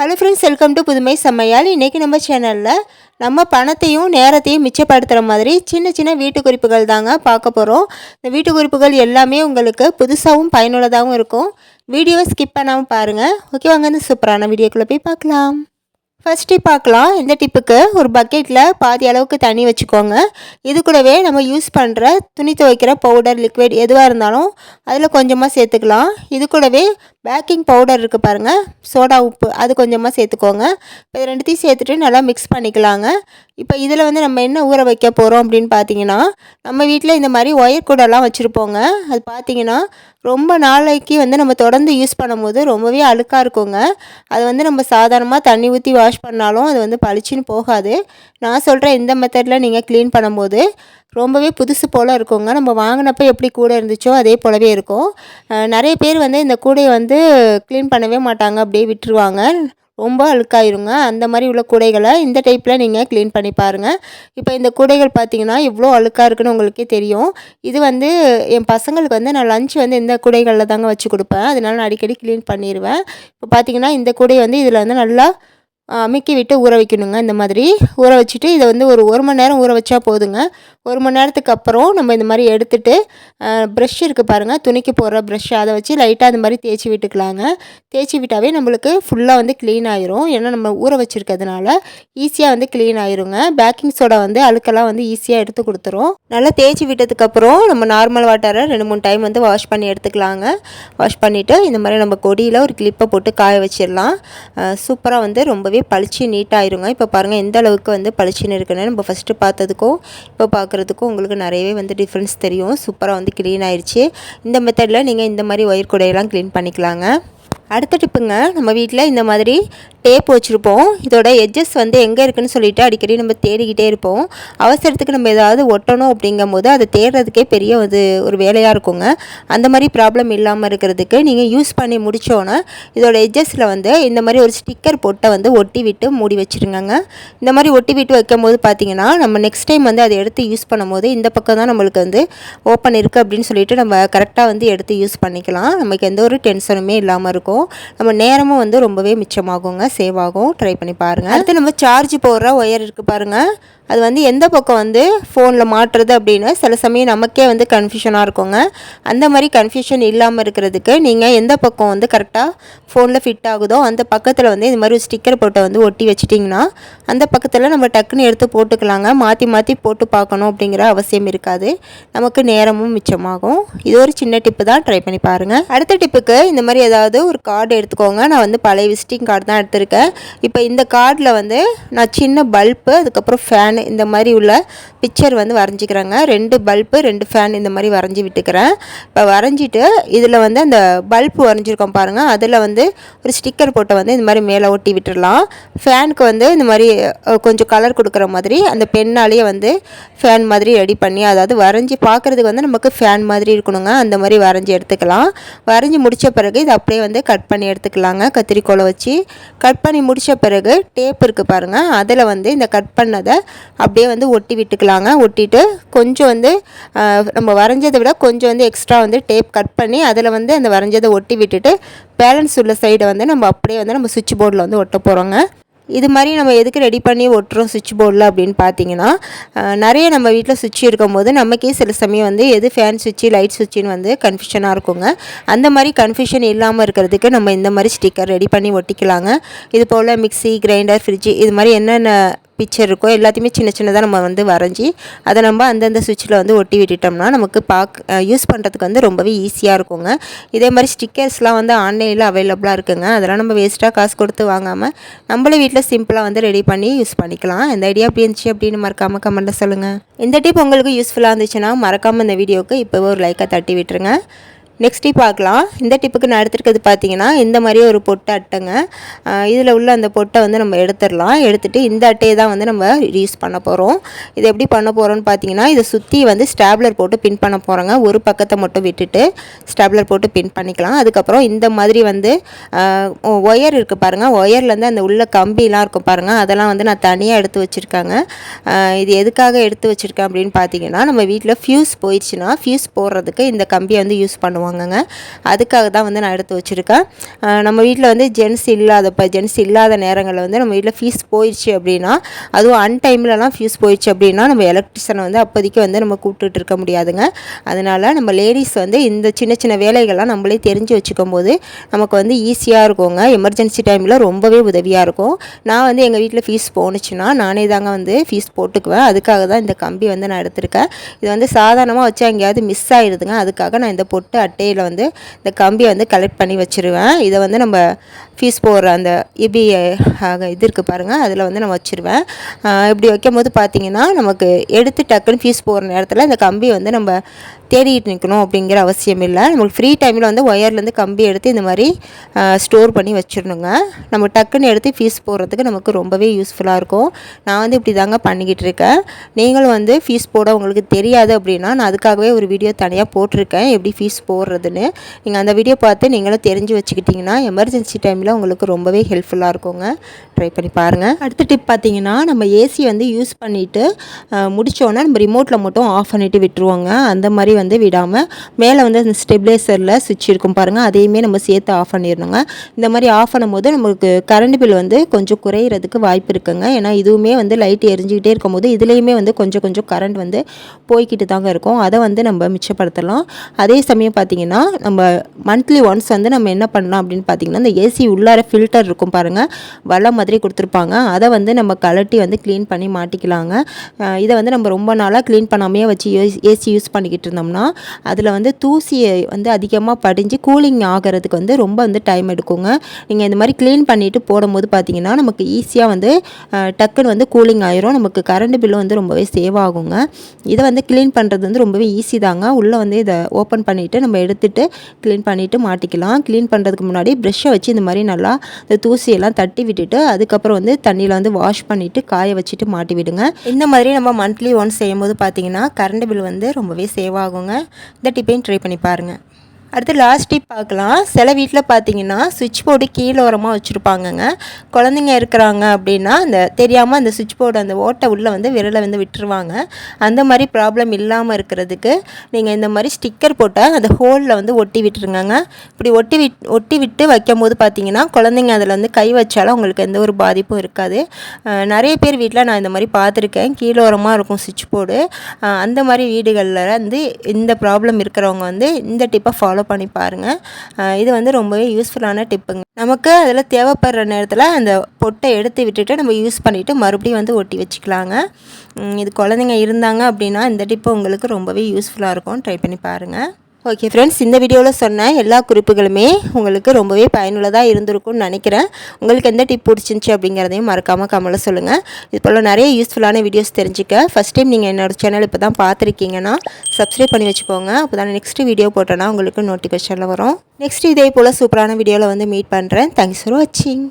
Hello friends welcome to புதுமை சமையல். இன்றைக்கி நம்ம சேனலில் நம்ம பணத்தையும் நேரத்தையும் மிச்சப்படுத்துகிற மாதிரி சின்ன சின்ன வீட்டு குறிப்புகள் தாங்க பார்க்க போகிறோம் இந்த வீட்டு குறிப்புகள் எல்லாமே உங்களுக்கு புதுசாகவும் பயனுள்ளதாகவும் இருக்கும். வீடியோவை ஸ்கிப் பண்ணாமல் பாருங்கள் ஓகே வாங்க இந்த சூப்பரான வீடியோக்குள்ளே போய் பார்க்கலாம். ஃபர்ஸ்ட் டிப் பார்க்கலாம். இந்த டிப்புக்கு ஒரு பக்கெட்டில் பாதி அளவுக்கு தண்ணி வச்சுக்கோங்க. இது கூடவே நம்ம யூஸ் பண்ணுற துணி துவைக்கிற பவுடர் லிக்விட் எதுவாக இருந்தாலும் அதில் கொஞ்சமாக சேர்த்துக்கலாம். இது கூடவே பேக்கிங் பவுடர் இருக்குது பாருங்கள் சோடா உப்பு அது கொஞ்சமாக சேர்த்துக்கோங்க. இப்போ இது ரெண்டுத்தையும் சேர்த்துட்டு நல்லா மிக்ஸ் பண்ணிக்கலாங்க. இப்போ இதில் வந்து நம்ம என்ன ஊற வைக்க போகிறோம் அப்படின்னு பார்த்தீங்கன்னா நம்ம வீட்டில் இந்த மாதிரி ஒயர் கூடலாம் வச்சுருப்போங்க. அது பார்த்தீங்கன்னா ரொம்ப நாளைக்கு வந்து நம்ம தொடர்ந்து யூஸ் பண்ணும்போது ரொம்பவே அழுக்காக இருக்குங்க. அது வந்து நம்ம சாதாரணமாக தண்ணி ஊற்றி வாஷ் பண்ணாலும் அது வந்து பளிச்சுன்னு போகாது. நான் சொல்கிற இந்த மெத்தடில் நீங்கள் க்ளீன் பண்ணும்போது ரொம்பவே புதுசு போல் இருக்குங்க. நம்ம வாங்கினப்போ எப்படி கூடை இருந்துச்சோ அதே போலவே இருக்கும். நிறைய பேர் வந்து இந்த கூடையை வந்து க்ளீன் பண்ணவே மாட்டாங்க அப்படியே விட்டுருவாங்க. ரொம்ப அழுக்காயிருங்க. அந்த மாதிரி உள்ள கூடைகளை இந்த டைப்பில் நீங்கள் க்ளீன் பண்ணி பாருங்கள் இப்போ இந்த கூடைகள் பார்த்தீங்கன்னா இவ்வளோ அழுக்காக இருக்குன்னு உங்களுக்கே தெரியும். இது வந்து என் பசங்களுக்கு வந்து நான் லஞ்ச் வந்து இந்த கூடைகளில் தாங்க வச்சு கொடுப்பேன். அதனால நான் அடிக்கடி க்ளீன் பண்ணிடுவேன் இப்போ பார்த்தீங்கன்னா இந்த கூடை வந்து இதில் வந்து நல்லா அமுக்கி விட்டு ஊற வைக்கணுங்க இந்த மாதிரி. ஊற வச்சுட்டு இதை வந்து ஒரு ஒரு மணி நேரம் ஊற வச்சா போதுங்க. ஒரு மணி நேரத்துக்கு அப்புறம் நம்ம இந்த மாதிரி எடுத்துட்டு ப்ரெஷ் இருக்குது பாருங்கள் துணிக்கு போடுற ப்ரெஷ் அதை வச்சு லைட்டாக அந்த மாதிரி தேய்ச்சி விட்டுக்கலாங்க. தேய்ச்சி விட்டாவே நம்மளுக்கு ஃபுல்லாக வந்து க்ளீன் ஆயிரும். ஏன்னா நம்ம ஊற வச்சுருக்கிறதுனால ஈஸியாக வந்து க்ளீன் ஆயிருங்க. பேக்கிங் சோடா வந்து அழுக்கெல்லாம் வந்து ஈஸியாக எடுத்து கொடுத்துரும். நல்லா தேய்ச்சி விட்டதுக்கப்புறம் நம்ம நார்மல் வாட்டரை ரெண்டு மூணு டைம் வந்து வாஷ் பண்ணி எடுத்துக்கலாங்க. வாஷ் பண்ணிவிட்டு இந்த மாதிரி நம்ம கொடியில் ஒரு கிளிப்பை போட்டு காய வச்சிடலாம். சூப்பராக வந்து ரொம்பவே பளிச்சு நீட்டாகிருங்க இப்போ பாருங்கள் எந்த அளவுக்கு வந்து பளிச்சுன்னு இருக்குன்னு நம்ம ஃபஸ்ட்டு பார்த்ததுக்கும் இப்போ பார்க்குறதுக்கும் உங்களுக்கு நிறையவே வந்து டிஃப்ரென்ஸ் தெரியும். சூப்பராக வந்து க்ளீன் ஆயிடுச்சு இந்த மெத்தடில் நீங்கள் இந்த மாதிரி ஒயர் கூடையெல்லாம் க்ளீன் பண்ணிக்கலாங்க. அடுத்த டிப்புங்க நம்ம வீட்டில் இந்த மாதிரி டேப் வச்சுருப்போம். இதோட எட்ஜஸ் வந்து எங்கே இருக்குதுன்னு சொல்லிட்டு அடிக்கடி நம்ம தேடிக்கிட்டே இருப்போம். அவசரத்துக்கு நம்ம ஏதாவது ஒட்டணும் அப்படிங்கும் போது அதை தேடுறதுக்கே பெரிய ஒரு ஒரு வேலையாக இருக்குங்க. அந்த மாதிரி ப்ராப்ளம் இல்லாமல் இருக்கிறதுக்கு நீங்கள் யூஸ் பண்ணி முடித்தோன்னே இதோட எட்ஜஸில் வந்து இந்த மாதிரி ஒரு ஸ்டிக்கர் பொட்டை வந்து ஒட்டி விட்டு மூடி வச்சுருங்கங்க. இந்த மாதிரி ஒட்டி விட்டு வைக்கும் போது பார்த்தீங்கன்னா நம்ம நெக்ஸ்ட் டைம் வந்து அதை எடுத்து யூஸ் பண்ணும்போது இந்த பக்கம் தான் நம்மளுக்கு வந்து ஓப்பன் இருக்குது அப்படின்னு சொல்லிட்டு நம்ம கரெக்டாக வந்து எடுத்து யூஸ் பண்ணிக்கலாம். நமக்கு எந்த ஒரு டென்ஷனுமே இல்லாமல் இருக்கும். நம்ம நேரமும் வந்து ரொம்பவே மிச்சமாகுங்க. சேவ் ஆகும் ட்ரை பண்ணி பாருங்கள் அடுத்து நம்ம சார்ஜ் போடுற ஒயர் இருக்குது பாருங்கள் அது வந்து எந்த பக்கம் வந்து ஃபோனில் மாட்டுறது அப்படின்னு சில சமயம் நமக்கே வந்து கன்ஃபியூஷனாக இருக்குங்க. அந்த மாதிரி கன்ஃபியூஷன் இல்லாமல் இருக்கிறதுக்கு நீங்கள் எந்த பக்கம் வந்து கரெக்டாக ஃபோனில் ஃபிட் ஆகுதோ அந்த பக்கத்தில் வந்து இது மாதிரி ஒரு ஸ்டிக்கர் போட்டை வந்து ஒட்டி வச்சிட்டிங்கன்னா அந்த பக்கத்தில் நம்ம டக்குன்னு எடுத்து போட்டுக்கலாங்க. மாற்றி மாற்றி போட்டு பார்க்கணும் அப்படிங்கிற அவசியம் இருக்காது. நமக்கு நேரமும் மிச்சமாகும். இது ஒரு சின்ன டிப்பு தான். ட்ரை பண்ணி பாருங்கள் அடுத்த டிப்புக்கு இந்த மாதிரி ஏதாவது ஒரு கார்டு எடுத்துக்கோங்க. நான் வந்து பழைய விசிட்டிங் கார்டு தான் எடுத்து கொடுத்துருக்கேன் இப்போ இந்த கார்டில் வந்து நான் சின்ன பல்ப்பு அதுக்கப்புறம் ஃபேன் இந்த மாதிரி உள்ள பிக்சர் வந்து வரைஞ்சிக்கிறேங்க. ரெண்டு பல்ப்பு ரெண்டு ஃபேன் இந்த மாதிரி வரைஞ்சி விட்டுக்கிறேன். இப்போ வரைஞ்சிட்டு இதில் வந்து அந்த பல்ப் வரைஞ்சிருக்கோம் பாருங்கள் அதில் வந்து ஒரு ஸ்டிக்கர் போட்டு வந்து இந்த மாதிரி மேலே ஒட்டி விட்டுடலாம் ஃபேனுக்கு வந்து இந்த மாதிரி கொஞ்சம் கலர் கொடுக்குற மாதிரி அந்த பெண்ணாலேயே வந்து ஃபேன் மாதிரி ரெடி பண்ணி அதாவது வரைஞ்சி பார்க்குறதுக்கு வந்து நமக்கு ஃபேன் மாதிரி இருக்கணுங்க. அந்த மாதிரி வரைஞ்சி எடுத்துக்கலாம். வரைஞ்சி முடித்த பிறகு இதை அப்படியே வந்து கட் பண்ணி எடுத்துக்கலாங்க. கத்திரிக்கோலை வச்சு கட் கட் பண்ணி முடித்த பிறகு டேப் இருக்குது பாருங்கள் அதில் வந்து இந்த கட் பண்ணதை அப்படியே வந்து ஒட்டி விட்டுக்கலாங்க. ஒட்டிட்டு கொஞ்சம் வந்து நம்ம வரைஞ்சதை விட கொஞ்சம் வந்து எக்ஸ்ட்ரா வந்து டேப் கட் பண்ணி அதில் வந்து அந்த வரைஞ்சதை ஒட்டி விட்டுட்டு பேலன்ஸ் உள்ள சைடை வந்து நம்ம அப்படியே வந்து நம்ம சுவிட்ச் போர்டில் வந்து ஒட்ட போகிறோங்க இது மாதிரி நம்ம எதுக்கு ரெடி பண்ணி ஒட்டுறோம் சுவிட்ச் போர்டில் அப்படின்னு பார்த்தீங்கன்னா நிறைய நம்ம வீட்டில் சுவிட்ச் இருக்கும்போது நமக்கே சில சமயம் வந்து எது ஃபேன் சுவிட்சு லைட் சுவிட்சுன்னு வந்து கன்ஃபியூஷனாக இருக்குங்க. அந்த மாதிரி கன்ஃபியூஷன் இல்லாமல் இருக்கிறதுக்கு நம்ம இந்த மாதிரி ஸ்டிக்கர் ரெடி பண்ணி ஒட்டிக்கலாங்க. இது போல் மிக்சி கிரைண்டர் ஃப்ரிட்ஜு இது மாதிரி என்னென்ன பிக்சர் இருக்கோ எல்லாத்தையுமே சின்ன சின்னதாக நம்ம வந்து வரைஞ்சி அதை நம்ம அந்தந்த சுவிட்சில் வந்து ஒட்டி விட்டுட்டோம்னா நமக்கு பார்க்க யூஸ் பண்ணுறதுக்கு வந்து ரொம்பவே ஈஸியாக இருக்குங்க. இதே மாதிரி ஸ்டிக்கர்ஸ்லாம் வந்து ஆன்லைனில் அவைலபிளாக இருக்குங்க. அதெல்லாம் நம்ம வேஸ்ட்டாக காசு கொடுத்து வாங்காமல் நம்மளே வீட்டில் சிம்பிளாக வந்து ரெடி பண்ணி யூஸ் பண்ணிக்கலாம். இந்த ஐடியா எப்படி இருந்துச்சு அப்படின்னு மறக்காமல் கமெண்ட்டில் சொல்லுங்கள் இந்த டிப் உங்களுக்கு யூஸ்ஃபுல்லாக இருந்துச்சுன்னா மறக்காமல் இந்த வீடியோவுக்கு இப்போ ஒரு லைக்கை தட்டி விட்டுருங்க. நெக்ஸ்ட் டிப் பார்க்கலாம். இந்த டிப்புக்கு நான் எடுத்துருக்கிறது பார்த்தீங்கன்னா இந்த மாதிரி ஒரு பொட்டை அட்டைங்க. இதில் உள்ள அந்த பொட்டை வந்து நம்ம எடுத்துடலாம். எடுத்துகிட்டு இந்த அட்டையை தான் வந்து நம்ம யூஸ் பண்ண போகிறோம் இது எப்படி பண்ண போகிறோம்னு பார்த்தீங்கன்னா இதை சுற்றி வந்து ஸ்டாப்லர் போட்டு பின் பண்ண போகிறோங்க ஒரு பக்கத்தை மட்டும் விட்டுட்டு ஸ்டாப்லர் போட்டு பின் பண்ணிக்கலாம். அதுக்கப்புறம் இந்த மாதிரி வந்து ஒயர் இருக்குது பாருங்கள் ஒயர்லேருந்து அந்த உள்ள கம்பிலாம் இருக்கும் பாருங்கள் அதெல்லாம் வந்து நான் தனியாக எடுத்து வச்சுருக்காங்க. இது எதுக்காக எடுத்து வச்சுருக்கேன் அப்படின்னு பார்த்தீங்கன்னா நம்ம வீட்டில் ஃப்யூஸ் போயிடுச்சுன்னா ஃப்யூஸ் போடுறதுக்கு இந்த கம்பியை வந்து யூஸ் பண்ணுவோம் போவாங்கங்க அதுக்காக தான் வந்து நான் எடுத்து வச்சுருக்கேன். நம்ம வீட்டில் வந்து ஜென்ஸ் இல்லாதப்போ ஜென்ஸ் இல்லாத நேரங்களில் வந்து நம்ம வீட்டில் ஃபீஸ் போயிடுச்சு அப்படின்னா அதுவும் அன்டைம்லலாம் ஃபீஸ் போயிடுச்சு அப்படின்னா நம்ம எலக்ட்ரிஷனை வந்து அப்போதைக்கு வந்து நம்ம கூப்பிட்டுட்டு இருக்க முடியாதுங்க. அதனால் நம்ம லேடிஸ் வந்து இந்த சின்ன சின்ன வேலைகள்லாம் நம்மளே தெரிஞ்சு வச்சுக்கும் போது நமக்கு வந்து ஈஸியாக இருக்குங்க. எமர்ஜென்சி டைமில் ரொம்பவே உதவியாக இருக்கும். நான் வந்து எங்கள் வீட்டில் ஃபீஸ் போணுச்சுன்னா நானே தாங்க வந்து ஃபீஸ் போட்டுக்குவேன். அதுக்காக தான் இந்த கம்பி வந்து நான் எடுத்திருக்கேன். இது வந்து சாதாரணமாக வச்சா எங்கேயாவது மிஸ் ஆகிடுதுங்க அதுக்காக நான் இந்த பொட்டு அட் அட்டையில் வந்து இந்த கம்பியை வந்து கலெக்ட் பண்ணி வச்சுருவேன். இதை வந்து நம்ம ஃபீஸ் போடுற அந்த இபி இது இருக்குது பாருங்கள் அதில் வந்து நான் வச்சுருவேன். இப்படி வைக்கும் போது பார்த்திங்கன்னா நமக்கு எடுத்து டக்குன்னு ஃபீஸ் போடுற நேரத்தில் இந்த கம்பி வந்து நம்ம தேடிட்டு நிற்கணும் அப்படிங்கிற அவசியம் இல்லை. நம்மளுக்கு ஃப்ரீ டைமில் வந்து ஒயர்லேருந்து கம்பி எடுத்து இந்த மாதிரி ஸ்டோர் பண்ணி வச்சிடணுங்க. நம்ம டக்குன்னு எடுத்து ஃபீஸ் போடுறதுக்கு நமக்கு ரொம்பவே யூஸ்ஃபுல்லாக இருக்கும். நான் வந்து இப்படி தாங்க பண்ணிக்கிட்டு இருக்கேன். நீங்களும் வந்து ஃபீஸ் போட உங்களுக்கு தெரியாது அப்படின்னா நான் அதுக்காகவே ஒரு வீடியோ தனியாக போட்டிருக்கேன். எப்படி ஃபீஸ் போடுறதுன்னு. நீங்கள் அந்த வீடியோ பார்த்து நீங்களும் தெரிஞ்சு வச்சுக்கிட்டிங்கன்னா எமர்ஜென்சி டைமில் உங்களுக்கு ரொம்பவே ஹெல்ப்ஃபுல்லாக இருக்குங்க. ட்ரை பண்ணி பாருங்கள் அடுத்த டிப் பார்த்தீங்கன்னா நம்ம ஏசி வந்து யூஸ் பண்ணிவிட்டு முடித்தோன்னே நம்ம ரிமோட்டில் மட்டும் ஆஃப் பண்ணிவிட்டு விட்டுருவோங்க. அந்த மாதிரி வந்து விடாமல் மேலே வந்து அந்த ஸ்டெபிலைசரில் சுவிட்ச் இருக்கும் பாருங்கள் அதையுமே நம்ம சேர்த்து ஆஃப் பண்ணிடணுங்க இந்த மாதிரி ஆஃப் பண்ணும்போது நமக்கு கரண்ட் பில் வந்து கொஞ்சம் குறையிறதுக்கு வாய்ப்பு இருக்குங்க. ஏன்னா இதுவுமே வந்து லைட் எரிஞ்சிக்கிட்டே இருக்கும்போது இதுலேயுமே வந்து கொஞ்சம் கொஞ்சம் கரண்ட் வந்து போய்கிட்டு தாங்க இருக்கும். அதை வந்து நம்ம மிச்சப்படுத்தலாம். அதே சமயம் பார்த்திங்கன்னா நம்ம மந்த்லி ஒன்ஸ் வந்து நம்ம என்ன பண்ணலாம் அப்படின்னு பார்த்தீங்கன்னா இந்த ஏசி உள்ளார ஃபில்டர் இருக்கும் பாருங்கள் வலை மாதிரி கொடுத்துருப்பாங்க. அதை வந்து நம்ம கலட்டி வந்து க்ளீன் பண்ணி மாட்டிக்கலாங்க. இதை வந்து நம்ம ரொம்ப நாளாக க்ளீன் பண்ணாமையே வச்சு ஏசி யூஸ் பண்ணிக்கிட்டு இருந்தோம் பண்ணோம்னா அதில் வந்து தூசியை வந்து அதிகமாக படிஞ்சு கூலிங் ஆகிறதுக்கு வந்து ரொம்ப வந்து டைம் எடுக்குங்க. நீங்கள் இந்த மாதிரி க்ளீன் பண்ணிவிட்டு போடும்போது பார்த்தீங்கன்னா நமக்கு ஈஸியாக வந்து டக்குன்னு வந்து கூலிங் ஆயிரும். நமக்கு கரண்ட் பில்லும் வந்து ரொம்பவே சேவ் ஆகுங்க. இதை வந்து க்ளீன் பண்ணுறது வந்து ரொம்பவே ஈஸி தாங்க. உள்ளே வந்து இதை ஓப்பன் பண்ணிவிட்டு நம்ம எடுத்துகிட்டு க்ளீன் பண்ணிவிட்டு மாட்டிக்கலாம். க்ளீன் பண்ணுறதுக்கு முன்னாடி ப்ரெஷ்ஷை வச்சு இந்த மாதிரி நல்லா இந்த தூசியெல்லாம் தட்டி விட்டுட்டு அதுக்கப்புறம் வந்து தண்ணியில் வந்து வாஷ் பண்ணிவிட்டு காய வச்சுட்டு மாட்டி விடுங்க. இந்த மாதிரி நம்ம மந்த்லி ஒன்ஸ் செய்யும்போது பார்த்தீங்கன்னா கரண்ட் பில் வந்து ரொம்பவே சேவ் ஆகும் ஆகுங்க இந்த டிப்பையும் ட்ரை பண்ணி பாருங்கள் அடுத்து லாஸ்ட் டிப் பார்க்கலாம். சில வீட்டில் பார்த்தீங்கன்னா சுவிட்ச் போர்டு கீழே ஓரமாக வச்சுருப்பாங்கங்க. குழந்தைங்க இருக்கிறாங்க அப்படின்னா அந்த தெரியாமல் அந்த சுவிட்ச் போர்டு அந்த ஓட்டை உள்ளே வந்து விரலை வந்து விட்டுருவாங்க. அந்த மாதிரி ப்ராப்ளம் இல்லாமல் இருக்கிறதுக்கு நீங்கள் இந்த மாதிரி ஸ்டிக்கர் போட்டால் அந்த ஹோலில் வந்து ஒட்டி விட்டுருங்க இப்படி ஒட்டி விட் ஒட்டி விட்டு வைக்கும் போது பார்த்தீங்கன்னா குழந்தைங்க அதில் வந்து கை வச்சாலும் அவங்களுக்கு எந்த ஒரு பாதிப்பும் இருக்காது. நிறைய பேர் வீட்டில் நான் இந்த மாதிரி பார்த்துருக்கேன் கீழே ஓரமாக இருக்கும் சுவிட்ச் போர்டு அந்த மாதிரி வீடுகளில் வந்து இந்த ப்ராப்ளம் இருக்கிறவங்க வந்து இந்த டிப்பை ஃபாலோ ஃபாலோ பண்ணி பாருங்கள் இது வந்து ரொம்பவே யூஸ்ஃபுல்லான டிப்புங்க நமக்கு அதில் தேவைப்படுற நேரத்தில் அந்த பொட்டை எடுத்து விட்டுட்டு நம்ம யூஸ் பண்ணிவிட்டு மறுபடியும் வந்து ஒட்டி வச்சுக்கலாங்க. இது குழந்தைங்க இருந்தாங்க அப்படின்னா இந்த டிப்பு உங்களுக்கு ரொம்பவே யூஸ்ஃபுல்லாக இருக்கும். ட்ரை பண்ணி பாருங்கள் ஓகே ஃப்ரெண்ட்ஸ் இந்த வீடியோவில் சொன்ன எல்லா குறிப்புகளுமே உங்களுக்கு ரொம்பவே பயனுள்ளதாக இருந்திருக்கும்னு நினைக்கிறேன். உங்களுக்கு எந்த டிப் பிடிச்சிருந்துச்சி அப்படிங்கிறதையும் மறக்காமல் கமலை சொல்லுங்கள் இது போல் நிறைய யூஸ்ஃபுல்லான வீடியோஸ் தெரிஞ்சுக்க. ஃபஸ்ட் டைம் நீங்கள் என்னோடய சேனல் இப்போ தான் பார்த்துருக்கீங்கன்னா சப்ஸ்கிரைப் பண்ணி வச்சுக்கோங்க. அப்போ தான் நெக்ஸ்ட் வீடியோ போட்டோன்னா உங்களுக்கு நோட்டிஃபிகேஷனில் வரும். நெக்ஸ்ட் இதே போல் சூப்பரான வீடியோவில் வந்து மீட் பண்ணுறேன் தேங்க்ஸ் ஃபார் வாட்சிங்